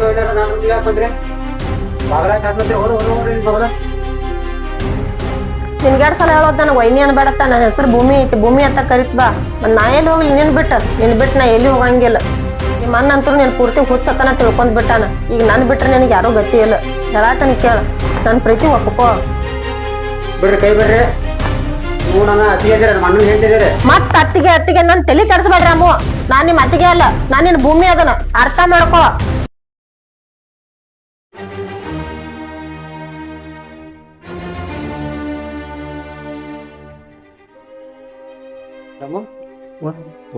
ನಾನು ಬಾಗಲ ಸಲ ಹೇಳೋದ್ ನನಗೆ ವೈನಿ ಅನ್ಬೇಡತ್ತ ನನ್ನ ಹೆಸರು ಭೂಮಿ ಐತಿ ಭೂಮಿ ಅಂತ ಕರಿತ್ ಬಾ. ಮತ್ ನಾ ಎಲ್ಲಿ ಹೋಗ್ಲಿ ನಿನ್ ಬಿಟ್ಟ ನಿನ್ ಬಿಟ್ಟು ನಾ ಎಲ್ಲಿ ಹೋಗಂಗಿಲ್ಲ. ನಿಮ್ಮ ಅಣ್ಣ ಅಂತೂ ನೀನ್ ಪೂರ್ತಿ ಹುಚ್ಚಕ್ಕನ ತಿಳ್ಕೊಂಡ್ ಬಿಟ್ಟಾನ. ಈಗ ನನ್ ಬಿಟ್ರೆ ನಿನಗೆ ಯಾರೂ ಗತಿ ಇಲ್ಲ. ಹೇಳಾತನ ಕೇಳ ನನ್ ಪ್ರೀತಿ ಒಪ್ಕೋ. ಬಿಡ್ರಿ ಕೈ ಬಿಡ್ರಿ. ನೀವು ನನ್ನ ಅತಿಗೆ ಇದ್ದೀರ ನಮ್ಮ ಅಣ್ಣನ ಹೇಳ್ತಿದ್ದೀರಿ ಮತ್ ಅತ್ತಿಗೆ ಅತ್ತಿಗೆ ನನ್ ತಲೆ ಕೆಡಿಸ್ಬೇಡ್ರಿ ಅಮ್ಮ. ನಾನ್ ನಿಮ್ ಅತ್ತಿಗೆ ಅಲ್ಲ ನಾನ್ ನಿನ್ ಭೂಮಿ ಅದನ. ಅರ್ಥ ಮಾಡ್ಕೋ.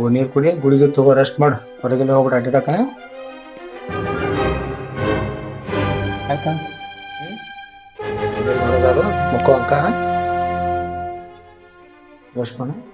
ನೀರ್ ಕುಡಿ, ಗುಳಿಗೆ ತಗೋ ರೆಸ್ಟ್ ಮಾಡು. ಹೊರಗೆಲ್ಲ ಹೋಗ್ಬಿಡ ಅಡ್ಡಾಡಕ ಆಯ್ತಾ? ಹೊರಗದು ಮುಕ್ಕೋ ಅಂಕ. ರೆಸ್ಟ್ ಮಾಡು.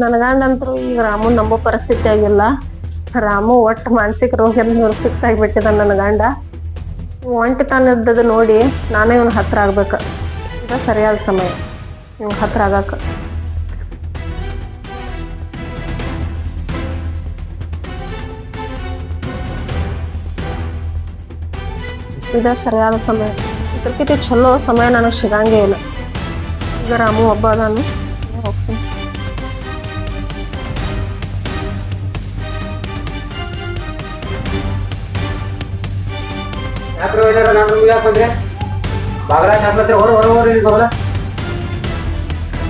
ನನ್ ಗಂಡಂತ್ರು ಈಗ ರಾಮು ನಂಬೋ ಪರಿಸ್ಥಿತಿ ಆಗಿಲ್ಲ. ರಾಮು ಒಟ್ಟು ಮಾನಸಿಕ ರೋಗ ಫಿಕ್ಸ್ ಆಗಿಬಿಟ್ಟಿದ ನನ್ನ ಗಂಡ. ಒಂಟಿತನದ್ದು ನೋಡಿ ನಾನೇ ಇವನು ಹತ್ರ ಆಗ್ಬೇಕು. ಈಗ ಸರಿಯಾದ ಸಮಯ. ಇವ್ ಹತ್ರ ಆಗಾಕ ಇದ ಸರಿಯಾದ ಸಮಯ. ಇದಕ್ಕಿಂತ ಚಲೋ ಸಮಯ ನನಗೆ ಸಿಗಂಗೇ ಇಲ್ಲ. ಈಗ ರಾಮು ಒಬ್ಬ ನಾನು ಹೋಗ್ತೀನಿ. ಏನಾರ ನಾನು ಯಾಕಂದ್ರೆ ಬಾಗಲ ಹಾಕಂದ್ರೆ ಹೊರ ಹೊರ ಹೊರ ಇಲ್ಲಿ ಬಾಗಲ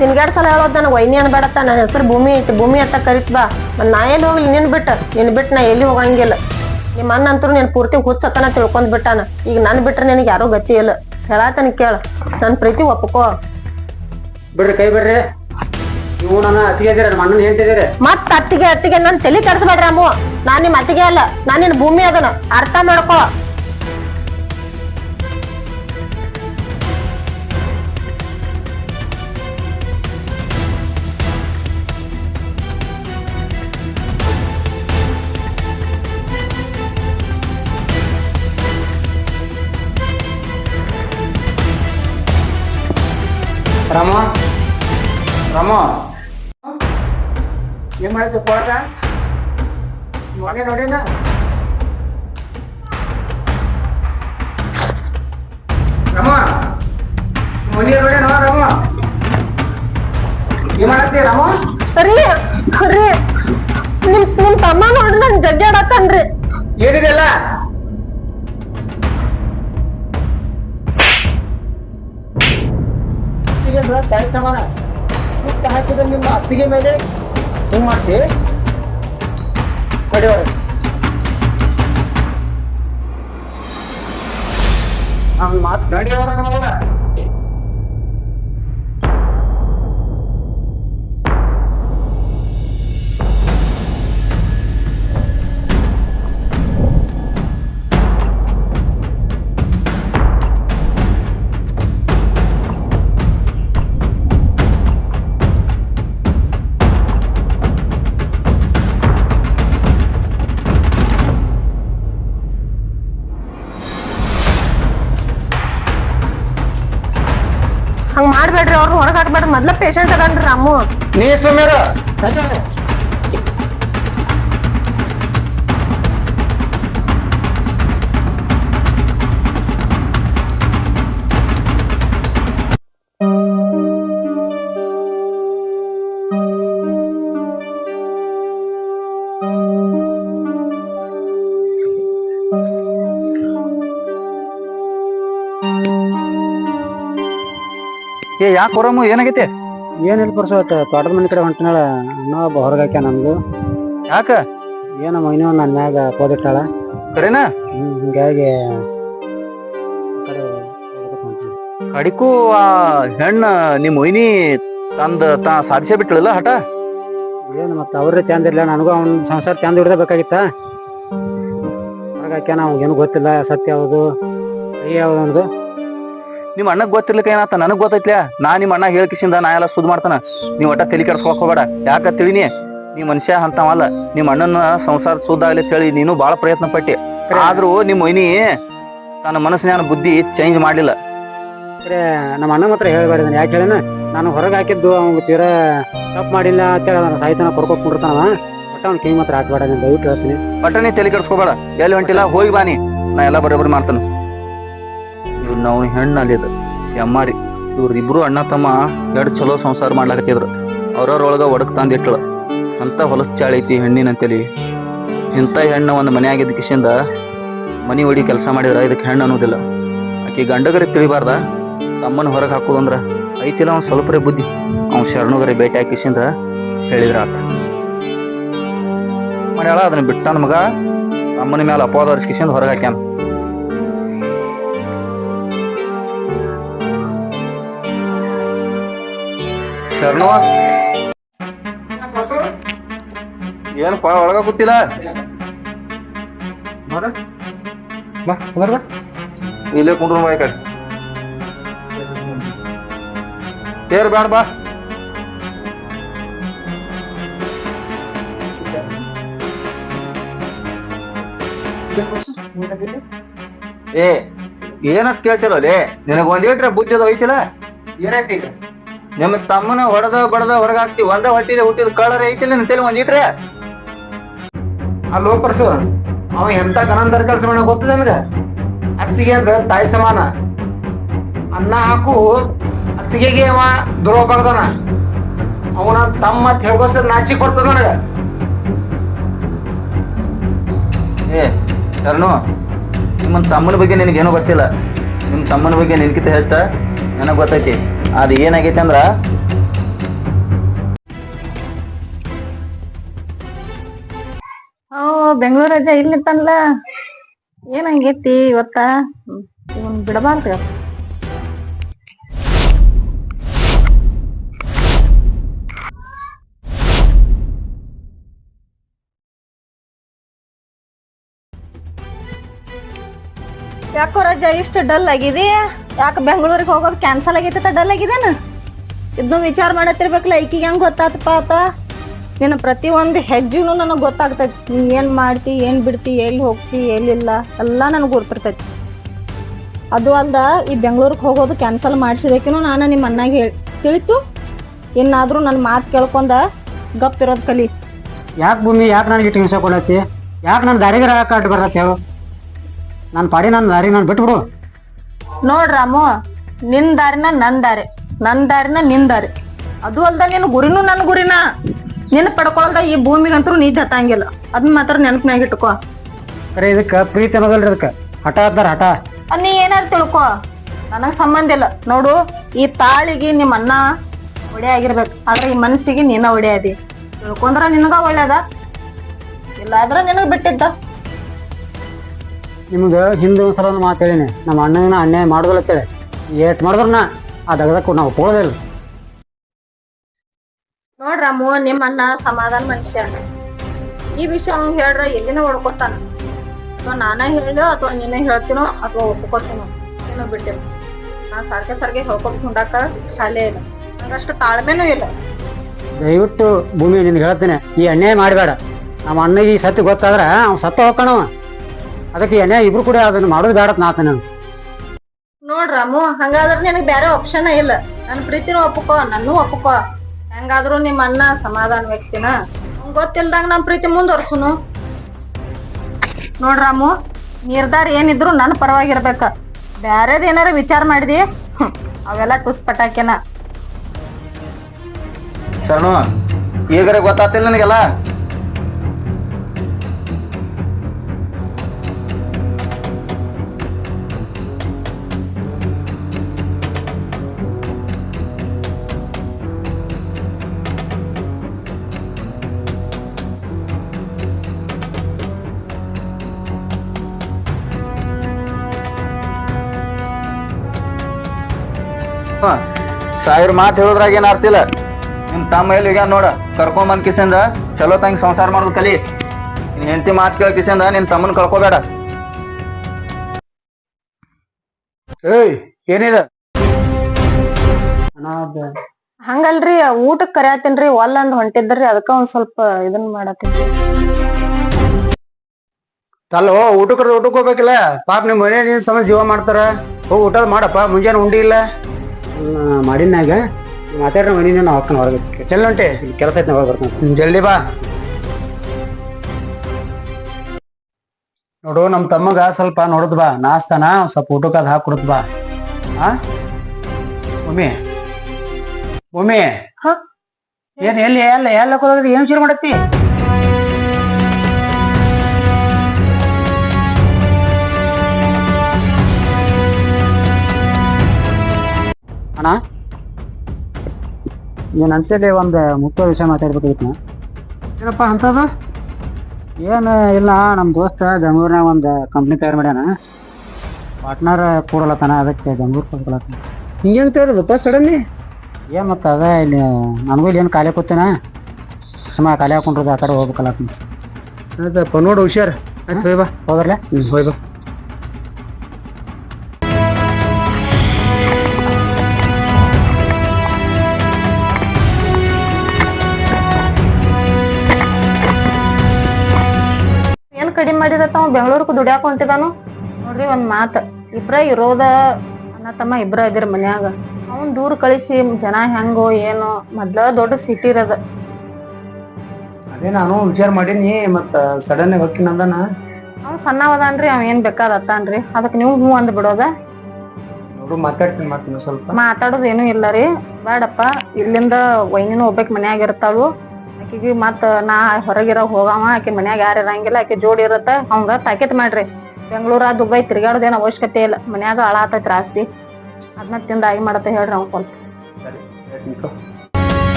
ನಿನ್ಗೆರಡ್ ಸಲ ಹೇಳೋದು ನನಗೆ ವೈನಿ ಅನ್ಬೇಡತ್ತ ನನ್ನ ಹೆಸರು ಭೂಮಿ ಐತಿ ಭೂಮಿ ಅಂತ ಕರಿತ್ ಬಾ. ಮತ್ ನಾ ಎಲ್ಲಿ ಹೋಗ್ಲಿ ನಿನ್ ಬಿಟ್ಟು ನಿನ್ ಬಿಟ್ಟು ನಾ ಎಲ್ಲಿ ಹೋಗಂಗಿಲ್ಲ. ನಿಮ್ಮ ಅಣ್ಣ ಅಂತೂ ನೀನ್ ಪೂರ್ತಿ ಹುಚ್ಚಕ್ಕನ ತಿಳ್ಕೊಂಡ್ ಬಿಟ್ಟಾನ. ಈಗ ನನ್ ಬಿಟ್ರೆ ನಿನಗೆ ಯಾರೋ ಗತಿ ಇಲ್ಲ. ಹೇಳಾತನ ಕೇಳ. ನನ್ನ ಪ್ರೀತಿ ಒಪ್ಕೋ. ಬಿಡ್ರಿ ಕೈ ಬಿಡ್ರಿ. ನೀವು ನನ್ನ ಅತ್ತಿಗೆ ಇದ್ದೀರ ನಮ್ಮ ಅಣ್ಣನ ಹೇಳ್ತಿದ್ದೀರಿ ಮತ್ ಅತ್ತಿಗೆ ಅತ್ತಿಗೆ ನನ್ನ ತಲೆ ಕೆಡ್ಸ್ಬೇಡ್ರಿ ಅಮ್ಮ. ನಾನು ನಿಮ್ಮ ಅತ್ತಿಗೆ ಅಲ್ಲ ನಾನು ನಿನ್ನ ಭೂಮಿ ಅದನ. ಅರ್ಥ ಮಾಡ್ಕೋ. ರಾಮ? ರಾಮ? ಏನ್ ಮಾಡಿದ್ದೆ ಕೋಟ? ನೋಡಿ ನೋಡಿನ? ರಾಮ? ಮುನಿ ನೋಡೇನ ರಾಮ? ಏನ್ ಮಾಡತ್ತಿ ರಾಮ? ರೀ ರೀ. ನಿಮ್ ನಿಮ್ ತಮ್ಮ ನೋಡಿ ನನ್ ಜಗ್ಗಾಡತ್ತನ್ರಿ ಏನಿದೆಲ್ಲ ತಾಯಿ ಸಮಾನ ಮುಟ್ಟ ಹಾಕಿದ ನಿಮ್ಮ ಅತ್ತಿಗೆ ಮೇಲೆ ಹಿಂಗ್ ಮಾಡ್ತಿ ಕಡಿಯವ್ರ ಹಂಗ್ ಮಾತು ಕಡಿಯವ್ರ ಹಂಗ್ ಮಾಡ್ಬೇಡ್ರಿ ಅವ್ರನ್ನ ಹೊರಗ್ ಹಾಕ್ಬೇಡ್ರಿ. ಮೊದ್ಲ ಪೇಷಂಟ್ ಅದನ್ರಿ ನಮ್ಮ ನೀ ಸುಮ್ಮಿರ ಏ ಯಾಕೆ ಹೊರಮ್ಮ ಏನಾಗೈತಿ? ಏನಿಲ್ಲ ಬರ್ಸೋ ತೋಟದ ಮನೆ ಕಡೆ ಹೊಂಟನಾಳ ಅಣ್ಣ ಒಬ್ಬ ಹೊರಗಾಕ್ಯ ನನ್ಗೂ ಯಾಕ? ಏನೋ ಮೈನೋ ನನ್ನ ಮ್ಯಾಗ ಕೋದಿಟ್ಟಾಳ ಕರೆನಾ ಹ್ಮ್ ಹಿಂಗಾಗಿ ಆ ಕಡೆ ಹೋಗ್ಬೇಕು ಹೊಂಟೀನಿ. ಕಡಿಕು ಆ ಹೆಣ್ಣ ನಿಮ್ಮ ಮೊಯ್ನಿ ತಂದ ತಾ ಸಾಧಿಸೇ ಬಿಟ್ಟಳಲ್ಲ ಹಠ? ಏನು ಮತ್ತೆ ಅವ್ರೇ ಚಂದ ಇರ್ಲಿಲ್ಲ ನನಗೂ ಅವ್ನ ಸಂಸಾರ ಚಂದ ಹಿಡ್ದ ಬೇಕಾಗಿತ್ತ? ಹೊರಗೆ ಹಾಕ್ಯಾನ ಅವ್ನಿಗೇನು ಗೊತ್ತಿಲ್ಲ ಸತ್ಯ ಯಾವುದು ಕೈ ಯಾವುದು ಅನ್ನೋದು. ನಿಮ್ ಅಣ್ಣಗ್ ಗೊತ್ತಿರ್ಲಿಕ್ಕೆ ಏನಾತ? ನನಗ್ ಗೊತ್ತೈತ್ಲ. ನಾ ನಿಮ್ಮ ಅಣ್ಣ ಹೇಳ್ಕಿಸಿಂದ ನಾ ಎಲ್ಲ ಸುದ್ ಮಾಡ್ತಾನ. ನೀವ್ ಒಟ್ಟ ತಲೆ ಕೆಡ್ಸ್ಕೊಕ್ ಹೋಗ್ಬೇಡ. ಯಾಕ ತಿಳಿನಿ? ನೀ ಮನುಷ್ಯ ಅಂತವಲ್ಲ. ನಿಮ್ಮ ಅಣ್ಣನ ಸಂಸಾರ ಸುದ್ದಾಗ್ಲಿ ಅಂತ ಹೇಳಿ ನೀನು ಬಹಳ ಪ್ರಯತ್ನ ಪಟ್ಟಿ. ಆದ್ರೂ ನಿಮ್ಮ ಮೊಯ್ನಿ ತನ್ನ ಮನಸ್ಸಿನ ಬುದ್ಧಿ ಚೇಂಜ್ ಮಾಡ್ಲಿಲ್ಲ. ನಮ್ಮ ಅಣ್ಣ ಮಾತ್ರ ಹೇಳ್ಬೇಡ ಯಾಕೆ ಹೇಳಿನ? ನಾನು ಹೊರಗೆ ಹಾಕಿದ್ದು ಅವ್ನಿಗೆ ತೀರಾ ತಪ್ಪು ಮಾಡಿಲ್ಲ ಅಂತೇಳಿ ನಾನು ಸಾಹಿತ್ಯನ ಕೊಡ್ಕೊಟ್ಬಿಡ್ತಾನ ಬಟ್ ಅವ್ನ ಕಿವಿ ಮಾತ್ರ ಹಾಕ್ಬೇಡ ನಾನು ದಯವಿಟ್ಟು ಹೇಳ್ತೀನಿ. ನೀ ತಲೆ ಕೆಡ್ಸ್ಕೊಬೇಡ. ಎಲ್ಲಿ ಹೊಂಟಿಲ್ಲ? ಹೋಗಿ ಬಾನಿ ನಾ. ಎಲ್ಲ ಬರೋಬ್ಬರಿ ಮಾಡ್ತಾನ. ಇವ್ ಅವನ ಹೆಣ್ಣು ಅಲ್ಲಿದ. ಎಮ್ಮಾರಿ ಇವ್ರಿಬ್ರು ಅಣ್ಣ ತಮ್ಮ ಎರಡು ಚಲೋ ಸಂಸಾರ ಮಾಡ್ಲಾಕತ್ತಿದ್ರು. ಅವ್ರವ್ರೊಳಗೆ ಒಡಕ್ ತಂದಿಟ್ಳು. ಅಂತ ಹೊಲಸ್ ಚಾಳಿ ಐತಿ ಹೆಣ್ಣಿನಂತೇಳಿ ಇಂಥ ಹೆಣ್ಣು ಒಂದು ಮನೆ ಆಗಿದ್ದ ಕಿಶಿಂದ ಮನಿ ಹೊಡಿ ಕೆಲಸ ಮಾಡಿದ್ರ ಇದಕ್ಕೆ ಹೆಣ್ಣು ಅನ್ನೋದಿಲ್ಲ. ಆಕೆ ಗಂಡಗರಿಗೆ ತಿಳಿಬಾರ್ದ. ತಮ್ಮನ ಹೊರಗೆ ಹಾಕೋದು ಅಂದ್ರ ಐತಿಲ್ಲ ಅವ್ನು ಸ್ವಲ್ಪರೇ ಬುದ್ಧಿ. ಅವ್ನು ಶರಣುಗರಿ ಭೇಟಿ ಹಾಕಿಸಿಂದ ಹೇಳಿದ್ರ ಆತ. ಮಾಡ್ಯಾಳ ಅದನ್ನ ಬಿಟ್ಟ ಮಗ. ತಮ್ಮನ ಮೇಲೆ ಅಪವಾದ ಹೊರಗೆ ಹಾಕ್ಯಾನ. ಶರಣು. ಏನಪ್ಪ ಒಳಗ ಗೊತ್ತಿಲ್ಲ ಬಾ ಬಾ. ಇಲ್ಲೇ ಕುಂಡ್ರು ಬಾಯ್ ಕಡೆ. ತೇರ್ ಬೇಡ ಬಾ. ಏ ಏನಂತ ಕೇಳ್ತಿಲ್ಲ ಲೇ ನಿನಗ ಒಂದೇಟ್ರೆ ಬುದ್ಧಿ ಅದ ಐತಿಲ್ಲ? ಏನೈತಿ ಈಗ? ನಿಮ್ಮ ತಮ್ಮನ ಹೊಡೆದ ಬಡದ ಹೊರಗ ಹಾಕ್ತಿ ಒಂದ ಹೊಟ್ಟಿದ ಹುಟ್ಟಿದ ಕಳರ ಐತಿ ನಿನ್ ತಲೆ ಒಂದಿಟ್ರೆ ಅಲ್ಲೋ ಪರ್ಸು ಅವ ಎಂತ ಗನಂದರ ಕೆಲಸ ಮಾಡ ಗೊತ್ತದ ಅತ್ತಿಗೆ ಅಂದ್ರ ತಾಯಿ ಸಮಾನ. ಅನ್ನ ಹಾಕು, ಅತ್ತಿಗೆಗೆ ಅವ ದ್ರೋಹ ಬರ್ದಾನ ಅವನ ತಮ್ಮ ಅಂತ ನಾಚಿ ಬರ್ತದ ನನಗ? ಏ ಶರಣು ನಿಮ್ಮ ತಮ್ಮನ ಬಗ್ಗೆ ನಿನಗೇನು ಗೊತ್ತಿಲ್ಲ. ನಿಮ್ಮ ತಮ್ಮನ ಬಗ್ಗೆ ನಿನ್ಕಿಂತ ಹೆಚ್ಚ ನನಗ್ ಗೊತ್ತೈತಿ. ಅದು ಏನಾಗೈತೆ ಅಂದ್ರ ಬೆಂಗಳೂರು ರಜಾ ಇಲ್ಲಿತ್ತಲ್ಲ ಏನಂಗೈತಿ ಇವತ್ತ? ಇವನ್ ಬಿಡಬಾರ್ದು. ಯಾಕೋ ರಜಾ ಇಷ್ಟು ಡಲ್ ಆಗಿದೆ? ಯಾಕೆ ಬೆಂಗಳೂರಿಗೆ ಹೋಗೋದು ಕ್ಯಾನ್ಸಲ್ ಆಗೈತೆ ಡಲ್ ಆಗಿದೇನ ಇದನ್ನು ವಿಚಾರ ಮಾಡತ್ತಿರ್ಬೇಕು ಲೈಕಿಗೆ ಹೆಂಗೆ ಗೊತ್ತಾತಪ್ಪ ಆತ? ನಿನ್ನ ಪ್ರತಿ ಒಂದು ಹೆಜ್ಜೆನೂ ನನಗೆ ಗೊತ್ತಾಗ್ತೈತಿ. ನೀ ಏನು ಮಾಡ್ತಿ, ಏನು ಬಿಡ್ತಿ, ಎಲ್ಲಿ ಹೋಗ್ತಿ, ಎಲ್ಲಿಲ್ಲ, ಎಲ್ಲ ನನಗೆ ಗೊತ್ತಿರ್ತೈತಿ ಅದು ಅಲ್ದ ಈ ಬೆಂಗಳೂರಿಗೆ ಹೋಗೋದು ಕ್ಯಾನ್ಸಲ್ ಮಾಡಿಸಿದಕ್ಕೂ ನಾನು ನಿಮ್ಮ ಅನ್ನಾಗೆ ಹೇಳಿ, ತಿಳಿತು? ಇನ್ನಾದರೂ ನನ್ನ ಮಾತು ಕೇಳ್ಕೊಂಡ ಗಪ್ ಇರೋದು ಕಲಿ. ಯಾಕೆ ಭೂಮಿ, ಯಾಕೆ ನನಗೆ ಇಟ್ಟು ಹಿಂಸೆ ಕೊಡತ್ತಿ? ಯಾಕೆ ನನ್ನ ದಾರಿಗೆ ಕಾಟ್ ಬರತ್ತೆ ಹೇಳು? ನನ್ನ ಪಾಡಿ ನನ್ನ ದಾರಿ ನಾನು ಬಿಟ್ಬಿಡು. ನೋಡ್ ರಾಮು ನಿನ್ ದಾರಿನ ನನ್ ದಾರಿ ನನ್ ದಾರಿನ ನಿನ್ ದಾರಿ. ಅದು ಅಲ್ದ ನಿನ್ ಗುರಿನೂ ನನ್ ಗುರಿನ? ನಿನ್ ಪಡ್ಕೊಳ್ದ ಈ ಭೂಮಿಗಂತೂ ನೀ ಹತ್ತಂಗಿಲ್ಲ ಅದನ್ನ ಮಾತ್ರ ನೆನಪಿನಾಗ ಇಟ್ಕೋ. ಅರೆ ಇದಕ್ಕ ಪ್ರೀತಿ ಅನ್ನೋದಲ್ರಿ ಅದಕ್ಕ ಹಠ ಅದಾರ ಹಠ. ಅದ್ ನೀ ಏನಾರು ತಿಳ್ಕೊ? ನನಗ್ ಸಂಬಂಧ ಇಲ್ಲ. ನೋಡು ಈ ತಾಳಿಗೆ ನಿಮ್ಮ ಅಣ್ಣ ಒಡೆ ಆಗಿರ್ಬೇಕು. ಆದ್ರೆ ಈ ಮನಸ್ಸಿಗೆ ನೀನ ಒಡೆ ಅದಿ ತಿಳ್ಕೊಂಡ್ರ ನಿನಗ ಒಳ್ಳೇದ? ಇಲ್ಲ ಆದ್ರ ನಿನಗ್ ಬಿಟ್ಟಿದ್ದ. ನಿಮ್ಗೆ ಹಿಂದೆ ಒಂದು ಸಲ ಮಾತು ಹೇಳಿನಿ. ನಮ್ಮ ಅಣ್ಣನ ಅನ್ಯಾಯ ಮಾಡೋದಲ್ಲ ಅಂತೇಳಿ ಏಟ್ ಮಾಡಿದ್ರು ನಾ. ಆ ದಗದಕ್ಕೂ ನಾವು ಒಪ್ಕೊಳ್ಳೋದಿಲ್ಲ ಅಮ್ಮ ನಿಮ್ಮ ಅಣ್ಣ ಸಮಾಧಾನ ಮನುಷ್ಯ. ಈ ವಿಷಯ ಅವ್ನು ಹೇಳ್ರ ಎಲ್ಲಿನ ಹೊಡ್ಕೊತಾನ? ಅಥವಾ ನಾನೇ ಹೇಳ್ದೋ ಅಥವಾ ನೀನೇ ಹೇಳ್ತೀನೋ ಅಥವಾ ಒಪ್ಕೋತೀನೋ? ಏನೋ ಬಿಟ್ಟಿಲ್ಲ ನಾನು ಸರ್ಗೆ ಸರ್ಗೆ ಹೇಳ್ಕೊತ ಹುಂಡಾಕ ಖಾಲಿ ಇಲ್ಲ. ನಂಗಷ್ಟು ತಾಳ್ಮೆನೂ ಇಲ್ಲ. ದಯವಿಟ್ಟು ಭೂಮಿ ನಿನ್ಗೆ ಹೇಳ್ತೇನೆ. ಈ ಅನ್ಯಾಯ ಮಾಡಬೇಡ. ನಮ್ಮ ಅಣ್ಣಗೆ ಈ ಸತ್ತು ಗೊತ್ತಾದ್ರೆ ಅವ್ನು ಸತ್ತ ಹೋಗ್ಕಣವ ಅದಕ್ಕೆ ಏನೇ ಇಬ್ರು ಕೂಡ ಅದನ್ನ ಮಾಡೋದು ಬೇಡ ನಾತ ನಾನು ನೋಡ್ರಾಮು ಹಂಗಾದ್ರೆ ನಿನಗ್ ಬೇರೆ ಆಪ್ಷನ್ ಇಲ್ಲ. ನನ್ ಪ್ರೀತಿನೂ ಒಪ್ಪಕೋ ನನ್ನೂ ಒಪ್ಪಕೋ ಹೆಂಗಾದ್ರೂ ನಿಮ್ಮ ಅಣ್ಣ ಸಮಾಧಾನ ವ್ಯಕ್ತಿನ. ಗೊತ್ತಿಲ್ದಂಗ ನಮ್ ಪ್ರೀತಿ ಮುಂದುವರ್ಸುನು. ನೋಡ್ರಾಮು ನಿರ್ಧಾರ ಏನಿದ್ರು ನನ್ನ ಪರವಾಗಿರ್ಬೇಕ. ಬ್ಯಾರೇದ್ ಏನಾರ ವಿಚಾರ ಮಾಡಿದಿ? ಅವೆಲ್ಲ ಟುಸ್ ಪಟಾಕಿನ. ಶರಣು ಈಗರೆ ಗೊತ್ತಾತಿಲ್ಲ ನನಗೆಲ್ಲ? ಸಾವಿರ ಮಾತು ಹೇಳೋದ್ರಾಗ ಏನ್ ಅರ್ಥ ಇಲ್ಲ. ನಿಮ್ ತಮ್ಮ ಎಲ್ಲಿ ಈಗ ನೋಡ. ಕರ್ಕೊಂಡ್ ಬಂದ್ ಕಿಸಂದ ಚಲೋ ತಂಗಿ ಸಂಸಾರ ಮಾಡೋದು ಕಲಿ. ನಿನ್ ಹೆಂಡತಿ ಮಾತು ಕೇಳ ಕಿಸಂದ ನಿನ್ ತಮ್ಮನ್ ಕಳ್ಕೊಬೇಡ. ಏಯ್ ಏನಿದ? ಹಂಗಲ್ರಿ ಊಟಕ್ ಕರ್ಯಾತೀನ್ರಿ ಒಲ್ಲ ಅಂದ್ ಹೊಂಟಿದ್ರಿ ಅದಕ್ಕ ಒಂದ್ ಸ್ವಲ್ಪ ಇದನ್ ಮಾಡತ್ತೀನ್ರಿ ಅಲ್ಲೋ ಊಟಕ್ಕೆ ಊಟಕ್ ಊಟಕ್ಕೆ ಹೋಗ್ಬೇಕಿಲ್ಲ. ಪಾಪ ನಿಮ್ಮ ಮನೆ ನೀನ್ ಜೀವ ಮಾಡ್ತಾರ. ಹೋಗಿ ಊಟ ಮಾಡಪ್ಪ ಮುಂಜಾನೆ ಉಂಡಿ ಇಲ್ಲ. ಮಾಡಿನಾಗ ಮಾತಾಡ್ರ ಮನಿ ನಾವು ಹಾಕೊಂಡು ಹೊರಗೆ ಹೊಂಟಿ ಕೆಲಸ ಐತೆ ಹೊರಗೆ ಬರ್ತಾನೆ ಜಲ್ದಿ ಬಾ. ನೋಡು ನಮ್ಮ ತಮ್ಮಗ ಸ್ವಲ್ಪ ನೋಡದ್ ಬಾ ನಾಸ್ತಾನ ಸ್ವಲ್ಪ ಊಟಕ್ಕೆ ಅದ್ ಹಾಕೊಡುದ್ ಬಾ. ಆ? ಭೂಮಿ. ಭೂಮಿ. ಹ? ಏನ್ ಎಲ್ಲಿ ಎಲ್ಲ ಎಲ್ಲ ಏನ್ ಶುರು ಮಾಡತ್ತಿ? ಅಣ್ಣ? ನೀನ್ ಅನ್ಸಲಿ ಒಂದು ಮುಖ್ಯ ವಿಷಯ ಮಾತಾಡ್ಬೇಕಾಗಿತ್ತು ಏನಪ್ಪ ಅಂತದು ಏನು ಇಲ್ಲ ನಮ್ಮ ದೋಸ್ತ ಬೆಂಗಳೂರಿನಾಗ ಒಂದು ಕಂಪ್ನಿ ತಯಾರು ಮಾಡ್ಯಾನ. ಪಾರ್ಟ್ನರ್ ಕೂಡಲತ್ತಾನ ಅದಕ್ಕೆ ಬೆಂಗ್ಳೂರು ಕೂಡ್ಕೊಳತ್ತಾನ ಹಿಂಗೇನ್ ತೇರಿದಪ್ಪ ಸಡನ್ಲಿ ಏನು ಮತ್ತೆ ಅದ ಇಲ್ಲಿ ನನಗೂ ಇಲ್ಲಿ ಏನು ಖಾಲಿ ಕೂತೇನ? ಸುಮ್ಮ ಖಾಲಿ ಹಾಕೊಂಡ್ರದ ಆ ಕಡೆ ಹೋಗ್ಬೇಕಲ್ಲ ಅದಪ್ಪ ನೋಡು ಹುಷಾರ್. ಆಯ್ತು ಹೋಯ್ ಬಾ. ಹೋಗ್ರಲ್ಲ ಹ್ಮ್ ಹೋಯ್ ಬಾ. ಬೆಂಗಳೂರಿಗೆ ದುಡ್ಯಾಕ ಹೊಂಟಿದಾನು. ನೋಡ್ರಿ ಒಂದ್ ಮಾತ ಇಬ್ರ ಇರೋದ ಅಣ್ಣ ತಮ್ಮ ಇಬ್ರ ಇದ್ರ ಮನ್ಯಾಗ. ಅವನ್ ದೂರ ಕಳಿಸಿ ಜನ ಹೆಂಗೋ ಏನೋ ಮೊದ್ಲ ದೊಡ್ಡ ಸಿಟಿ ಇರದ. ಅದೇ ನಾನು ವಿಚಾರ ಮಾಡೀನಿ ಮತ್ತ ಸಡನ್ ಹೊಕ್ಕಿನಂದನ ಅಂದನ ಅವ್ನ್ ಸಣ್ಣವದಾನ್ರಿ ಅವ್ ಏನ್ ಬೇಕಾದತ್ತಾನ್ರಿ ಅದಕ್ಕೆ ನೀವು ಹ್ಞೂ ಅಂದ್ ಬಿಡೋದ? ನೋಡು ಮಾತಾಡ್ತೀನಿ ಮತ್ತೆ ಸ್ವಲ್ಪ. ಮಾತಾಡೋದ್ ಏನೂ ಇಲ್ಲ ರೀ. ಬೇಡಪ್ಪ ಇಲ್ಲಿಂದ ವೈನಿನೂ ಹೋಗ್ಬೇಕು ಮನ್ಯಾಗ ಇರ್ತಾಳು. ಆಕಿಗೆ ಮತ್ತ ನಾ ಹೊರಗಿರ ಹೋಗವ, ಆಕಿ ಮನ್ಯಾಗ ಯಾರು ಇರಂಗಿಲ್ಲ, ಆಕಿ ಜೋಡಿ ಇರತ್ತ, ಅವಂಗ ತಾಕೀತ್ ಮಾಡ್ರಿ. ಬೆಂಗಳೂರ, ದುಬೈ ತಿರ್ಗಾಡೋದೇನ್ ಅವಶ್ಯಕತೆ ಇಲ್ಲ. ಮನ್ಯಾಗ ಆಳಾತೈತ್ರಿ ರಾಸ್ತಿ ಅದನ್ನ ತಿಂದ ಆಗಿ ಮಾಡತ್ತ ಹೇಳ್ರಿ ಅವ್ನ್ ಸ್ವಲ್ಪ.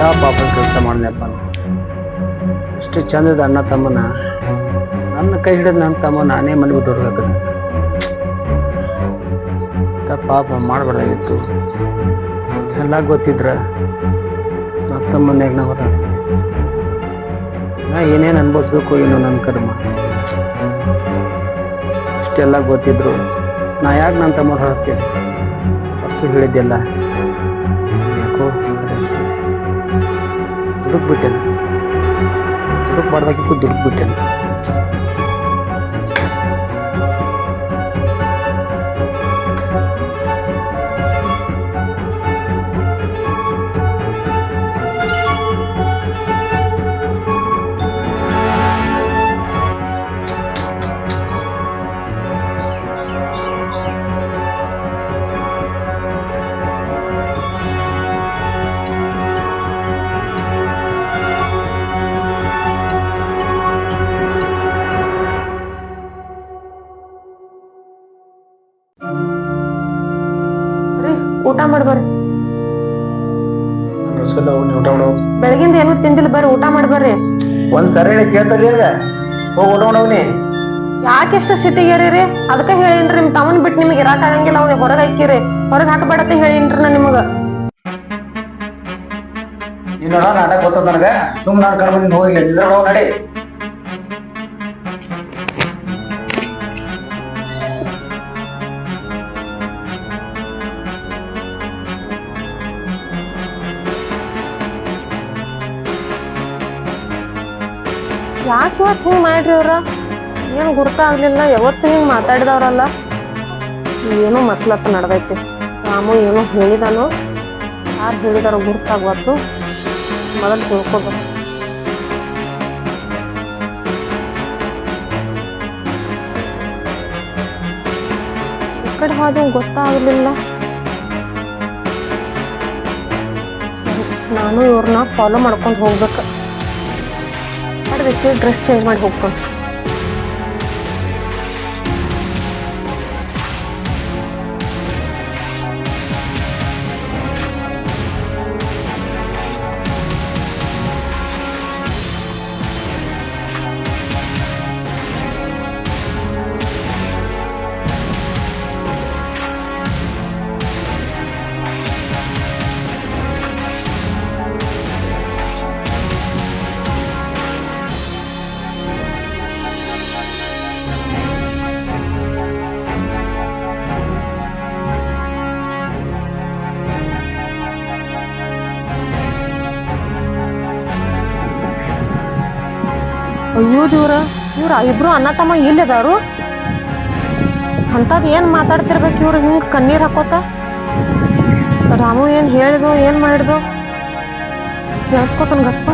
ಪಾಪದ ಕೆಲಸ ಮಾಡಿದ್ನಪ್ಪ ಎಷ್ಟು ಚಂದದ ಅಣ್ಣ ತಮ್ಮನ. ನನ್ನ ಕೈ ಹಿಡಿದು ನನ್ನ ತಮ್ಮ ನಾನೇ ಮನೆಗೆ ದೊಡ್ಡ ಪಾಪ ಮಾಡಬಾರ್ದಾಗಿತ್ತು. ಎಲ್ಲ ಗೊತ್ತಿದ್ರ ಅತ್ತ ಮನ್ಯಾಗ ನಾ ಏನೇನು ಅನ್ಭವಿಸ್ಬೇಕು ಏನು ನನ್ನ ಕರ್ಮ. ಇಷ್ಟೆಲ್ಲ ಗೊತ್ತಿದ್ರು. ನಾ ಯಾಕೆ ನನ್ನ ತಮ್ಮ ಹೇಳ್ತೇನೆ ಪರ್ಸು ಹೇಳಿದ್ದೆಲ್ಲ ಯಾಕೋ ದುಡುಕ್ಬಿಟ್ಟೆ ದುಡುಕ್ಬಾರ್ದಾಗಿತ್ತು ಬಿಟ್ಟೆನ ಬರ್ರಿ ಊಟ ಮಾಡಿ ಬರ್ರಿ. ಒಂದ್ ಸರಿ ಕೇಳ್ತದೆ ಹೋಗಿ ಊಟ ಮಾಡವ್ನಿ ಯಾಕೆ ಇಷ್ಟ ಸಿಟಿಗೇರಿ ಅದಕ್ಕ ಹೇಳಿನ್ರಿ ನಿಮ್ ತಮ್ಮನ್ ಬಿಟ್ಟು ನಿಮ್ಗೆ ಇರಾಕ್ ಆಗಂಗಿಲ್ಲ ಅವ್ನಿಗೆ ಹೊರಗ್ ಹಾಕಿರಿ. ಹೊರಗ್ ಹಾಕಬೇಡತ್ತೆ ಹೇಳಿನ್ರಿ ನಾ ನಿಮಗ. ನೀನು ನಾಟಕ ಗೊತ್ತದ ನನಗ? ಸುಮ್ಮನೆ ನಾನು ಕರ್ಕೊಂಡು ಹೋಗಿ ನಿಂದ್ರ ನಡಿ. ಯಾಕೆ ಇವತ್ತು ಹಿಂಗೆ ಮಾಡ್ರಿ ಅವ್ರ? ಏನು ಗುರ್ತಾಗ್ಲಿಲ್ಲ ಯಾವತ್ತು ಹಿಂಗೆ ಮಾತಾಡಿದವ್ರಲ್ಲ. ಏನೋ ಮಸ್ಲತ್ತ ನಡ್ದೈತಿ. ರಾಮು ಏನೋ ಹೇಳಿದಾನು ಯಾರು ಹೇಳಿದಾರೋ ಗುರ್ತಾಗ್ವತ್ತು ಮೊದಲು ತಿಳ್ಕೊಬೇಕು. ಕಡೆ ಹೋದ ಗೊತ್ತಾಗಲಿಲ್ಲ. ಸರಿ, ನಾನು ಇವ್ರನ್ನ ಫಾಲೋ ಮಾಡ್ಕೊಂಡು ಹೋಗ್ಬೇಕು. ಡ್ರೆಸ್ ಚೇಂಜ್ ಮಾಡಿ ಹೋಗ್ಕೊಂಡು ಅಯ್ಯೋ ದೇವ್ರ, ಇವ್ರ ಇಬ್ರು ಅಣ್ಣ ತಮ್ಮ ಇಲ್ಲದಾರು ಅಂತದ್ ಏನ್ ಮಾತಾಡ್ತಿರ್ಬೇಕು ಇವ್ರು? ಹಿಂಗ್ ಕಣ್ಣೀರ್ ಹಾಕೋತ? ರಾಮು ಏನ್ ಹೇಳಿದ್ವು ಏನ್ ಮಾಡಿದ್ವು ಕೇಳಿಸ್ಕೊತನ್ ಗಪ್ಪ.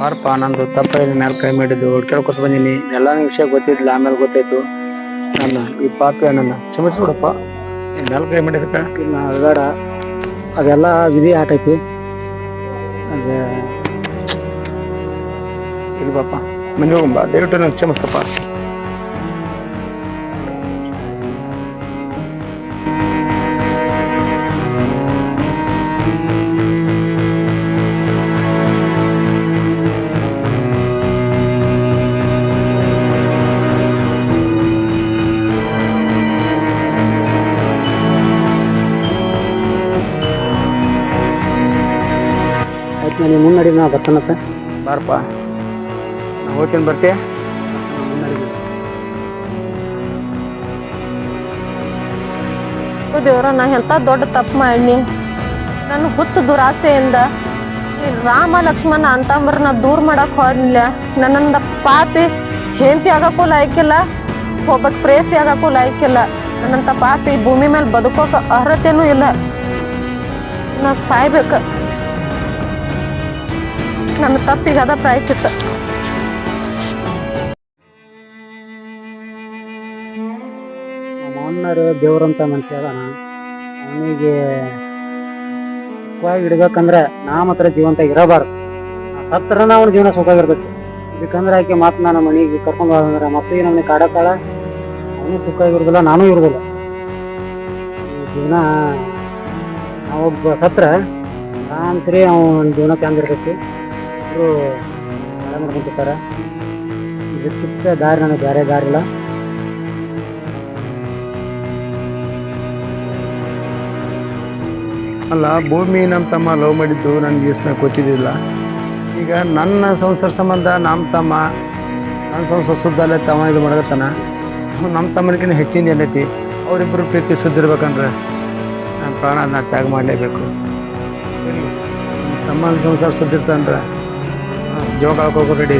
ಪಾರಪ್ಪ ನಂದು ತಪ್ಪಾಗಿದೆ ಕೈ ಮಾಡಿದ್ದು. ಕೇಳ್ಕೊತ ಬಂದೀನಿ. ಎಲ್ಲ ವಿಷಯ ಗೊತ್ತಿದ್ಲ ಆಮೇಲೆ ಗೊತ್ತಾಯ್ತು. ನನ್ನ ಈ ಪಾಪ ನನ್ನ ಕ್ಷಮಿಸ್ಬಿಡಪ್ಪ. ನಿನ್ ಮೇಲೆ ಕೈ ಮಾಡಿದಕ್ಕ ಅದೆಲ್ಲ ವಿಧಿ ಹಾಕೈತಿ. ಅದೇ ಇದು ಬಾಪ ಮನೆ ಹೋಗಂಬ ದಯವಿಟ್ಟು ನಂಗೆ ಕ್ಷಮಿಸಪ್ಪ. ಆಯ್ತು ನಾನು ಮುನ್ನಡಿ ನಾ ಬರ್ತಾನಪ್ಪ ಬಾರಪ್ಪ. ನಾ ಹೋಗ್ತೀನಿ ಬರ್ತೀಯ? ದೇವ್ರ ನಾ ಎಂತ ದೊಡ್ಡ ತಪ್ಪು ಮಾಡಿ ನನ್ನ ಹುಚ್ಚು ದುರಾಸೆಯಿಂದ ಈ ರಾಮ ಲಕ್ಷ್ಮಣ ಅಂತಂಬ್ರನ್ನ ದೂರ ಮಾಡಕ್ ಹೋದ್ಲ ನನ್ನಂದ ಪಾಪಿ ಹೆಂಡತಿ ಆಗಕ್ಕೂ ಲಾಯ್ಕಿಲ್ಲ ಒಬ್ಬಕ್ ಪ್ರೇಸಿ ಆಗಕ್ಕೂ ಲಾಯ್ಕಿಲ್ಲ. ನನ್ನಂತ ಪಾಪಿ ಭೂಮಿ ಮೇಲೆ ಬದುಕೋಕ ಅರ್ಹತೆನೂ ಇಲ್ಲ. ನಾ ಸಾಯ್ಬೇಕ. ನನ್ನ ತಪ್ಪಿಗೆ ಅದ ಪ್ರಾಯಶ್ಚಿತ್ತ ಅಣ್ಣರು ದೇವ್ರಂತ ಮನುಷ್ಯ ಅವನಿಗೆ ಸುಖವಾಗಿ ಇಡ್ಬೇಕಂದ್ರೆ ನಾ ಮಾತ್ರ ಜೀವಂತ ಇರಬಾರ್ದು. ಸತ್ರನ ಅವನ ಜೀವನ ಸುಖವಾಗಿರ್ತೈತಿ. ಇದಕ್ಕಂದ್ರೆ ಆಕೆ ಮಾತು ನಾನು ಮನೆಗೆ ಕರ್ಕೊಂಡು ಹೋದಂದ್ರ ಮತ್ತೆ ನಮ್ಮನೆ ಕಾಡತ್ತಾಳ ಅವನು ಸುಖ ಇರುದಿಲ್ಲ ನಾನು ಇರುದಿಲ್ಲ. ಜೀವನ ನಾವೊಬ್ಬ ಸತ್ರ ಆರಾಮ್ ಸರಿ ಅವನ ಜೀವನ ಚಂದ ಇಬ್ರು ಮಳೆ ಇದು ಇದಕ್ಕಿಂತ ದಾರಿ ನನಗೆ ಬೇರೆ ದಾರಿ ಇಲ್ಲ. ಅಲ್ಲ, ಭೂಮಿ ನಮ್ಮ ತಮ್ಮ ಲವ್ ಮಾಡಿದ್ದು ನನಗೆ ಇಸ್ನ ಗೊತ್ತಿದ್ದಿಲ್ಲ ಈಗ ನನ್ನ ಸಂಸಾರ ಸಂಬಂಧ ನಮ್ಮ ತಮ್ಮ, ನನ್ನ ಸಂಸಾರ ಸುದ್ದಲ್ಲೇ ತಮ್ಮ ಇದು ಮಾಡಕತ್ತಾನ ನಮ್ಮ ತಮ್ಮನಿಗಿನ ಹೆಚ್ಚಿನ ಏನೈತಿ ಅವರಿಬ್ಬರು ಪ್ರೀತಿ ಸುದ್ದಿರ್ಬೇಕಂದ್ರೆ ನನ್ನ ಪ್ರಾಣ ನಾನು ತ್ಯಾಗ ಮಾಡಲೇಬೇಕು. ತಮ್ಮನ ಸಂಸಾರ ಸುದ್ದಿರ್ತಂದ್ರೆ ಜೋಗ ಹಾಕೋಕೆ ರೆಡಿ